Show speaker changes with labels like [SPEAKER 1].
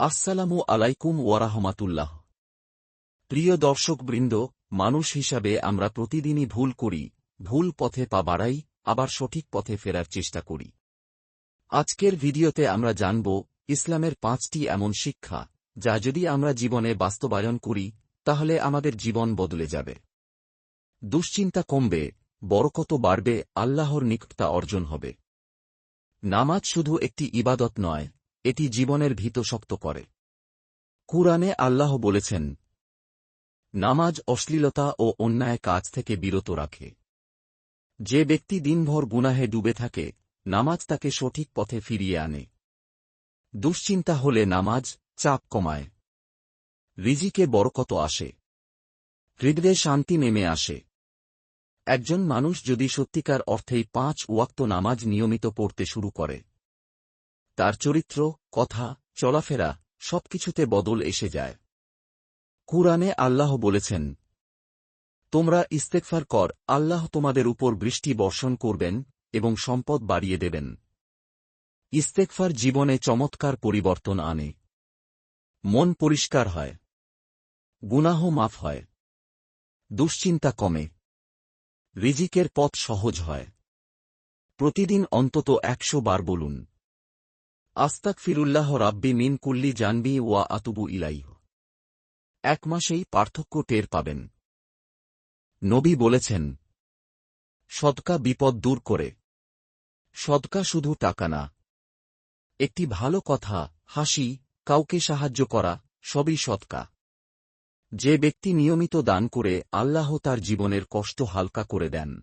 [SPEAKER 1] আসসালামু আলাইকুম ওয়ারাহমাতুল্লাহ প্রিয় দর্শকবৃন্দ, মানুষ হিসাবে আমরা প্রতিদিনই ভুল করি, ভুল পথে পা বাড়াই, আবার সঠিক পথে ফেরার চেষ্টা করি। আজকের ভিডিওতে আমরা জানব, ইসলামের পাঁচটি এমন শিক্ষা, যা যদি আমরা জীবনে বাস্তবায়ন করি, তাহলে আমাদের জীবন বদলে যাবে। দুশ্চিন্তা কমবে বরকত বাড়বে, আল্লাহর নিকটতা অর্জন হবে। নামাজ শুধু একটি ইবাদত নয় এটি জীবনের ভীত শক্ত করে। কুরআনে আল্লাহ বলেছেন, নামাজ অশ্লীলতা ও অন্যায় কাজ থেকে বিরত রাখে। যে ব্যক্তি দিনভর গুনাহে ডুবে থাকে, নামাজ তাকে সঠিক পথে ফিরিয়ে আনে। দুশ্চিন্তা হলে নামাজ চাপ কমায়। রিজিকে বরকত আসে। হৃদয়ে শান্তি নেমে আসে। একজন মানুষ যদি সত্যিকার অর্থেই পাঁচ ওয়াক্ত নামাজ নিয়মিত পড়তে শুরু করে তার চরিত্র, কথা, চলাফেরা, সবকিছুতে বদল এসে যায়। কুরআনে আল্লাহ বলেছেন, তোমরা ইস্তেকফার কর, আল্লাহ তোমাদের উপর বৃষ্টি বর্ষণ করবেন এবং সম্পদ বাড়িয়ে দেবেন। ইস্তেকফার জীবনে চমৎকার পরিবর্তন আনে। মন পরিষ্কার হয়। গুনাহ মাফ হয়। দুশ্চিন্তা কমে। রিজিকের পথ সহজ হয়। প্রতিদিন অন্তত একশো বার বলুন আস্তাক ফিরুল্লাহ রাব্বি মিন কুল্লি জানবি ওয়া আতুবু ইলাইহ। এক মাসেই পার্থক্য টের পাবেন। নবী বলেছেন, সদকা বিপদ দূর করে। সদকা শুধু টাকা না। একটি ভালো কথা, হাসি, কাউকে সাহায্য করা, সবই সৎকা যে ব্যক্তি নিয়মিত দান করে, আল্লাহ তার জীবনের কষ্ট হালকা করে দেন।